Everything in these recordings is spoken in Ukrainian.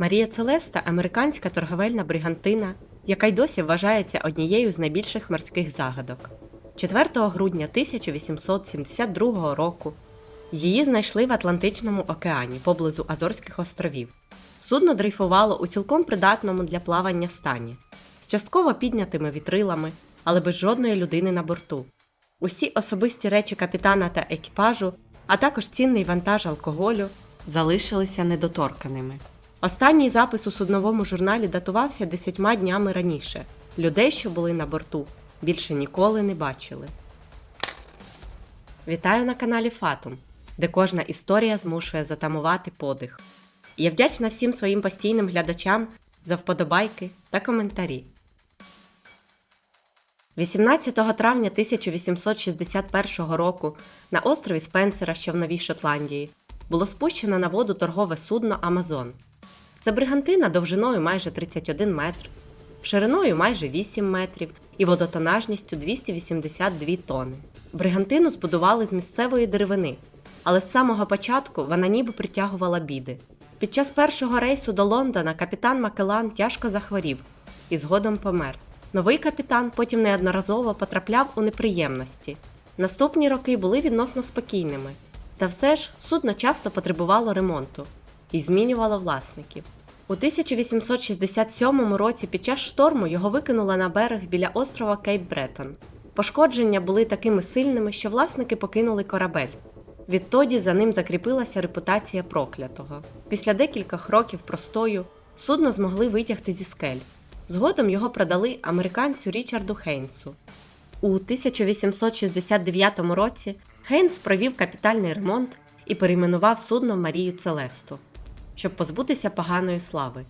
Марія Целеста американська торговельна бригантина, яка й досі вважається однією з найбільших морських загадок. 4 грудня 1872 року її знайшли в Атлантичному океані поблизу Азорських островів. Судно дрейфувало у цілком придатному для плавання стані, з частково піднятими вітрилами, але без жодної людини на борту. Усі особисті речі капітана та екіпажу, а також цінний вантаж алкоголю, залишилися недоторканими. Останній запис у судновому журналі датувався десятьма днями раніше. Людей, що були на борту, більше ніколи не бачили. Вітаю на каналі Фатум, де кожна історія змушує затамувати подих. Я вдячна всім своїм постійним глядачам за вподобайки та коментарі. 18 травня 1861 року на острові Спенсера, що в Новій Шотландії, було спущено на воду торгове судно Амазон. Це бригантина довжиною майже 31 метр, шириною майже 8 метрів і водотонажністю 282 тонни. Бригантину збудували з місцевої деревини, але з самого початку вона ніби притягувала біди. Під час першого рейсу до Лондона капітан Макелан тяжко захворів і згодом помер. Новий капітан потім неодноразово потрапляв у неприємності. Наступні роки були відносно спокійними, та все ж судно часто потребувало ремонту і змінювало власників. У 1867 році під час шторму його викинуло на берег біля острова Кейп Бретон. Пошкодження були такими сильними, що власники покинули корабель. Відтоді за ним закріпилася репутація проклятого. Після декількох років простою судно змогли витягти зі скель. Згодом його продали американцю Річарду Хейнсу. У 1869 році Хейнс провів капітальний ремонт і перейменував судно Марію Целесту, щоб позбутися поганої слави.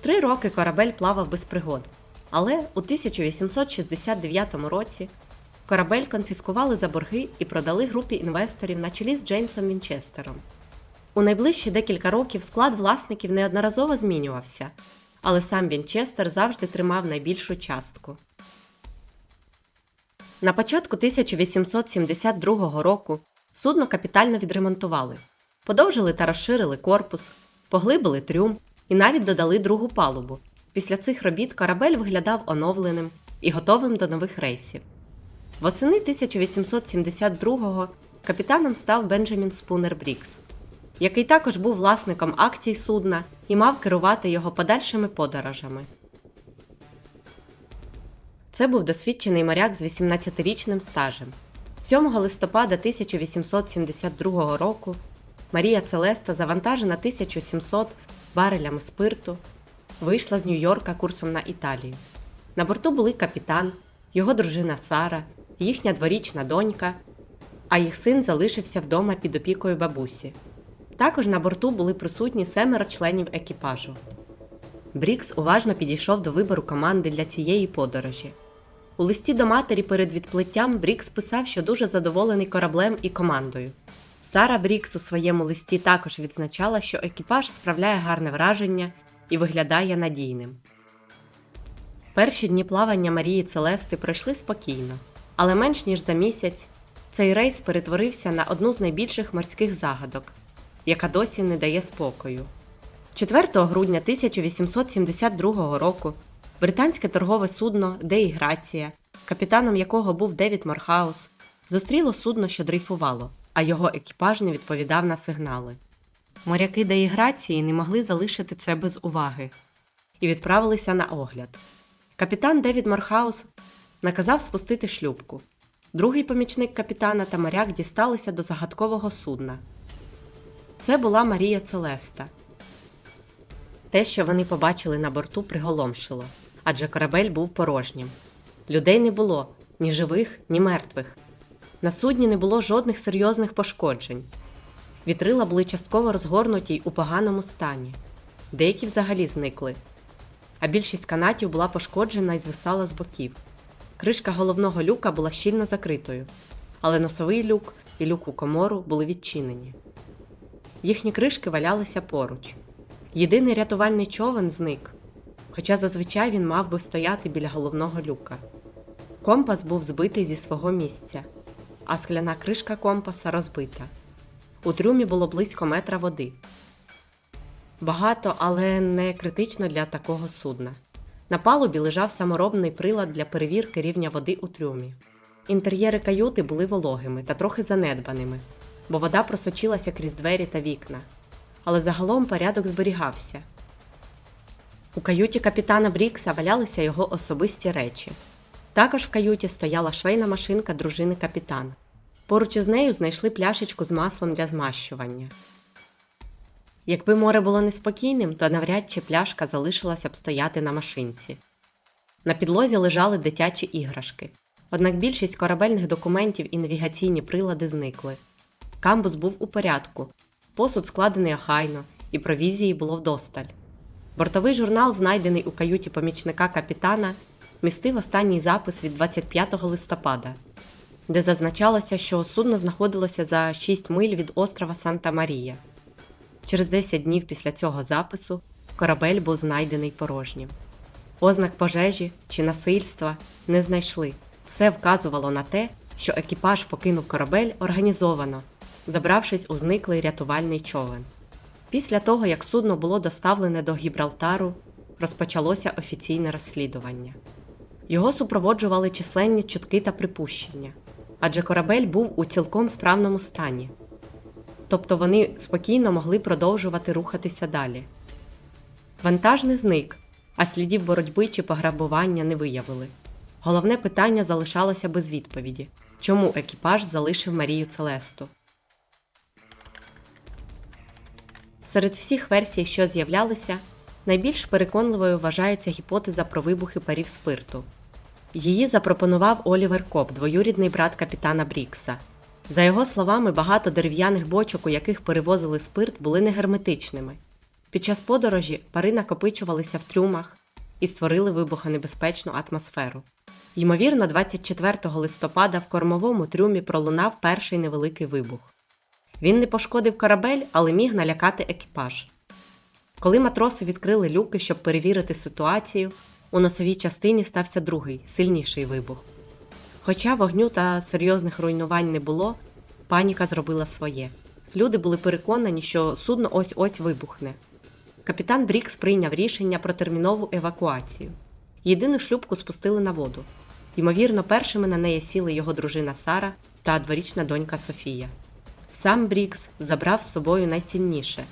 Три роки корабель плавав без пригод, але у 1869 році корабель конфіскували за борги і продали групі інвесторів на чолі з Джеймсом Вінчестером. У найближчі декілька років склад власників неодноразово змінювався, але сам Вінчестер завжди тримав найбільшу частку. На початку 1872 року судно капітально відремонтували, подовжили та розширили корпус, поглибили трюм і навіть додали другу палубу. Після цих робіт корабель виглядав оновленим і готовим до нових рейсів. Восени 1872-го капітаном став Бенджамін Спунер Брікс, який також був власником акцій судна і мав керувати його подальшими подорожами. Це був досвідчений моряк з 18-річним стажем. 7 листопада 1872 року Марія Целеста, завантажена 1700 барелями спирту, вийшла з Нью-Йорка курсом на Італію. На борту були капітан, його дружина Сара, їхня дворічна донька, а їх син залишився вдома під опікою бабусі. Також на борту були присутні семеро членів екіпажу. Брікс уважно підійшов до вибору команди для цієї подорожі. У листі до матері перед відплиттям Брікс писав, що дуже задоволений кораблем і командою. Сара Брікс у своєму листі також відзначала, що екіпаж справляє гарне враження і виглядає надійним. Перші дні плавання Марії Целести пройшли спокійно, але менш ніж за місяць цей рейс перетворився на одну з найбільших морських загадок, яка досі не дає спокою. 4 грудня 1872 року британське торгове судно Деї Грація, капітаном якого був Девід Морхаус, зустріло судно, що дрейфувало, а його екіпаж не відповідав на сигнали. Моряки Деї Грації не могли залишити це без уваги і відправилися на огляд. Капітан Девід Морхаус наказав спустити шлюпку. Другий помічник капітана та моряк дісталися до загадкового судна. Це була Марія Целеста. Те, що вони побачили на борту, приголомшило, адже корабель був порожнім. Людей не було ні живих, ні мертвих. На судні не було жодних серйозних пошкоджень. Вітрила були частково розгорнуті й у поганому стані, деякі взагалі зникли, а більшість канатів була пошкоджена і звисала з боків. Кришка головного люка була щільно закритою, але носовий люк і люк у комору були відчинені. Їхні кришки валялися поруч. Єдиний рятувальний човен зник, хоча зазвичай він мав би стояти біля головного люка. Компас був збитий зі свого місця, а скляна кришка компаса розбита. У трюмі було близько метра води. Багато, але не критично для такого судна. На палубі лежав саморобний прилад для перевірки рівня води у трюмі. Інтер'єри каюти були вологими та трохи занедбаними, бо вода просочилася крізь двері та вікна. Але загалом порядок зберігався. У каюті капітана Брікса валялися його особисті речі. Також в каюті стояла швейна машинка дружини капітана. Поруч із нею знайшли пляшечку з маслом для змащування. Якби море було неспокійним, то навряд чи пляшка залишилася б стояти на машинці. На підлозі лежали дитячі іграшки, однак більшість корабельних документів і навігаційні прилади зникли. Камбус був у порядку, посуд складений охайно, і провізії було вдосталь. Бортовий журнал, знайдений у каюті помічника капітана, містив останній запис від 25 листопада, де зазначалося, що судно знаходилося за 6 миль від острова Санта Марія. Через 10 днів після цього запису корабель був знайдений порожнім. Ознак пожежі чи насильства не знайшли. Все вказувало на те, що екіпаж покинув корабель організовано, забравшись у зниклий рятувальний човен. Після того, як судно було доставлене до Гібралтару, розпочалося офіційне розслідування. Його супроводжували численні чутки та припущення, адже корабель був у цілком справному стані, тобто вони спокійно могли продовжувати рухатися далі. Вантаж не зник, а слідів боротьби чи пограбування не виявили. Головне питання залишалося без відповіді чому екіпаж залишив Марію Целесту. Серед всіх версій, що з'являлися, найбільш переконливою вважається гіпотеза про вибухи парів спирту. Її запропонував Олівер Коп, двоюрідний брат капітана Брікса. За його словами, багато дерев'яних бочок, у яких перевозили спирт, були негерметичними. Під час подорожі пари накопичувалися в трюмах і створили вибухонебезпечну атмосферу. Ймовірно, 24 листопада в кормовому трюмі пролунав перший невеликий вибух. Він не пошкодив корабель, але міг налякати екіпаж. Коли матроси відкрили люки, щоб перевірити ситуацію, у носовій частині стався другий, сильніший вибух. Хоча вогню та серйозних руйнувань не було, паніка зробила своє. Люди були переконані, що судно ось ось вибухне. Капітан Брікс прийняв рішення про термінову евакуацію. Єдину шлюпку спустили на воду. Ймовірно, першими на неї сіли його дружина Сара та дворічна донька Софія. Сам Брікс забрав з собою найцінніше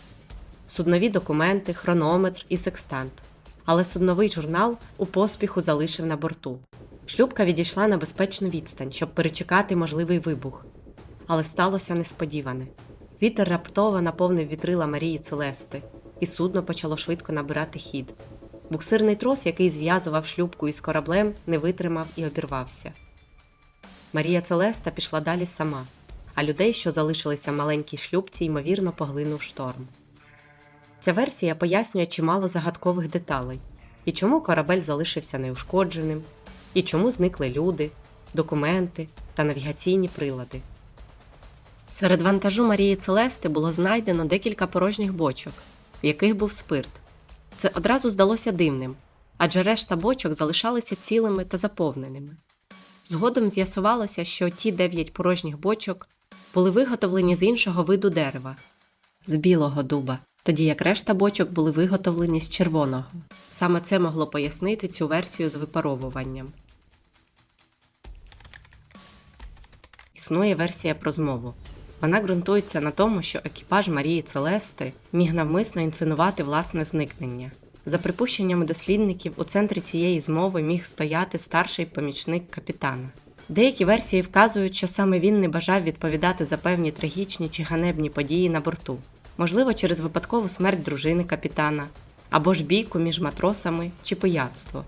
суднові документи, хронометр і секстант. Але судновий журнал у поспіху залишив на борту. Шлюпка відійшла на безпечну відстань, щоб перечекати можливий вибух. Але сталося несподіване. Вітер раптово наповнив вітрила Марії Целести, і судно почало швидко набирати хід. Буксирний трос, який зв'язував шлюпку із кораблем, не витримав і обірвався. Марія Целеста пішла далі сама, а людей, що залишилися в маленькій шлюбці, ймовірно, поглинув шторм. Ця версія пояснює чимало загадкових деталей, і чому корабель залишився неушкодженим, і чому зникли люди, документи та навігаційні прилади. Серед вантажу Марії Целести було знайдено декілька порожніх бочок, в яких був спирт. Це одразу здалося дивним, адже решта бочок залишалися цілими та заповненими. Згодом з'ясувалося, що ті дев'ять порожніх бочок були виготовлені з іншого виду дерева з білого дуба, тоді як решта бочок були виготовлені з червоного. Саме це могло пояснити цю версію з випаровуванням. Існує версія про змову. Вона ґрунтується на тому, що екіпаж Марії Целести міг навмисно інсценувати власне зникнення. За припущеннями дослідників, у центрі цієї змови міг стояти старший помічник капітана. Деякі версії вказують, що саме він не бажав відповідати за певні трагічні чи ганебні події на борту, можливо, через випадкову смерть дружини капітана, або ж бійку між матросами чи пияцтво.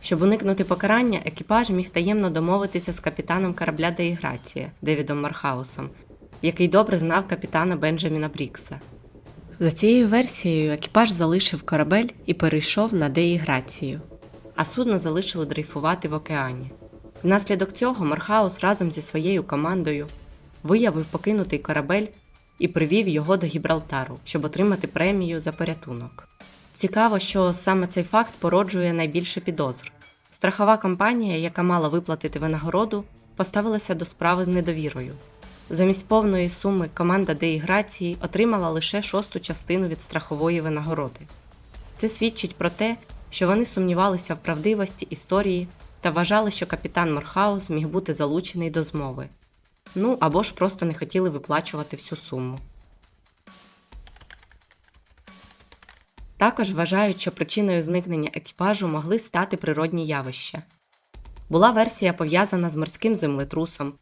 Щоб уникнути покарання, екіпаж міг таємно домовитися з капітаном корабля Деіграція Девідом Мархаусом, який добре знав капітана Бенджаміна Брікса. За цією версією, екіпаж залишив корабель і перейшов на деіграцію, а судно залишили дрейфувати в океані. Внаслідок цього Мархаус разом зі своєю командою виявив покинутий корабель і привів його до Гібралтару, щоб отримати премію за порятунок. Цікаво, що саме цей факт породжує найбільше підозр. Страхова компанія, яка мала виплатити винагороду, поставилася до справи з недовірою. Замість повної суми команда деіграції отримала лише шосту частину від страхової винагороди. Це свідчить про те, що вони сумнівалися в правдивості історії та вважали, що капітан Морхаус міг бути залучений до змови. Ну або ж просто не хотіли виплачувати всю суму. Також вважають, що причиною зникнення екіпажу могли стати природні явища. Була версія пов'язана з морським землетрусом,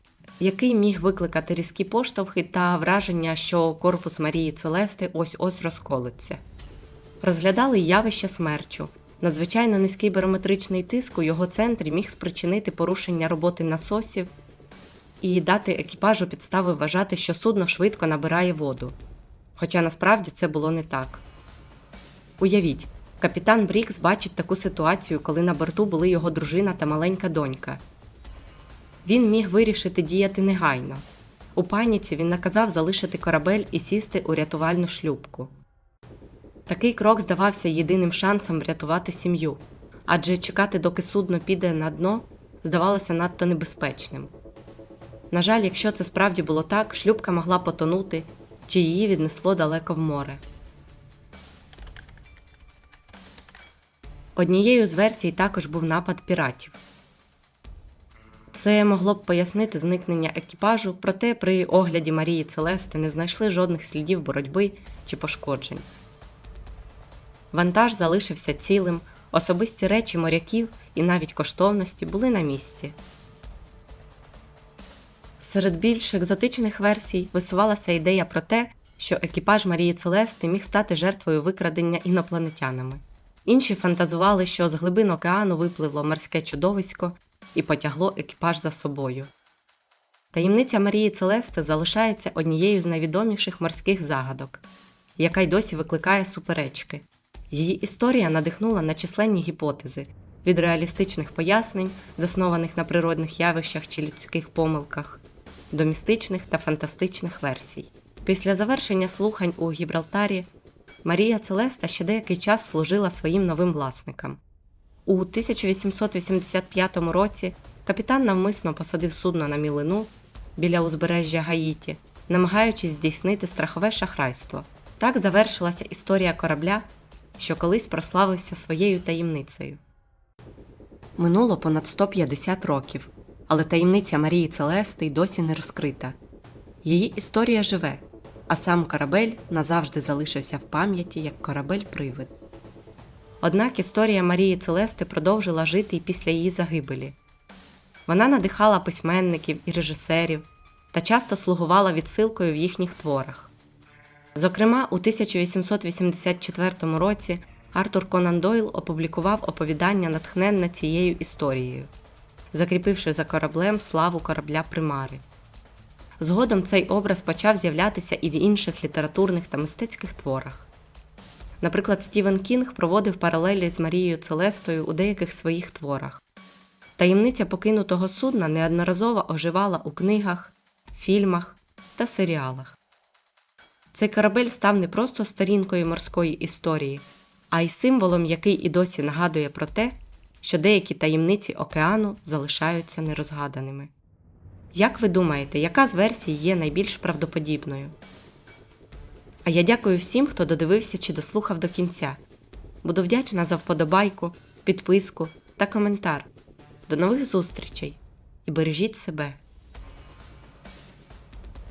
який міг викликати різкі поштовхи та враження, що корпус Марії Целести ось ось розколиться. Розглядали явище смерчу. Надзвичайно низький барометричний тиск у його центрі міг спричинити порушення роботи насосів і дати екіпажу підстави вважати, що судно швидко набирає воду. Хоча насправді це було не так. Уявіть, капітан Брікс бачить таку ситуацію, коли на борту були його дружина та маленька донька. Він міг вирішити діяти негайно. У паніці він наказав залишити корабель і сісти у рятувальну шлюпку. Такий крок здавався єдиним шансом врятувати сім'ю, адже чекати, доки судно піде на дно, здавалося надто небезпечним. На жаль, якщо це справді було так, шлюпка могла потонути чи її віднесло далеко в море. Однією з версій також був напад піратів. Це могло б пояснити зникнення екіпажу, проте при огляді Марії Целести не знайшли жодних слідів боротьби чи пошкоджень. Вантаж залишився цілим, особисті речі моряків і навіть коштовності були на місці. Серед більш екзотичних версій висувалася ідея про те, що екіпаж Марії Целести міг стати жертвою викрадення інопланетянами. Інші фантазували, що з глибин океану випливло морське чудовисько і потягло екіпаж за собою. Таємниця Марії Целести залишається однією з найвідоміших морських загадок, яка й досі викликає суперечки. Її історія надихнула на численні гіпотези від реалістичних пояснень, заснованих на природних явищах чи людських помилках, до містичних та фантастичних версій. Після завершення слухань у Гібралтарі Марія Целеста ще деякий час служила своїм новим власникам. У 1885 році капітан навмисно посадив судно на мілину біля узбережжя Гаїті, намагаючись здійснити страхове шахрайство. Так завершилася історія корабля, що колись прославився своєю таємницею. Минуло понад 150 років, але таємниця Марії Целести й досі не розкрита. Її історія живе, а сам корабель назавжди залишився в пам'яті як корабель-привид. Однак історія Марії Целести продовжила жити і після її загибелі. Вона надихала письменників і режисерів та часто слугувала відсилкою в їхніх творах. Зокрема, у 1884 році Артур Конан Дойл опублікував оповідання, натхненне цією історією, закріпивши за кораблем славу корабля Примари. Згодом цей образ почав з'являтися і в інших літературних та мистецьких творах. Наприклад, Стівен Кінг проводив паралелі з Марією Целестою у деяких своїх творах. Таємниця покинутого судна неодноразово оживала у книгах, фільмах та серіалах. Цей корабель став не просто сторінкою морської історії, а й символом, який і досі нагадує про те, що деякі таємниці океану залишаються нерозгаданими. Як ви думаєте, яка з версій є найбільш правдоподібною? А я дякую всім, хто додивився чи дослухав до кінця. Буду вдячна за вподобайку, підписку та коментар. До нових зустрічей і бережіть себе!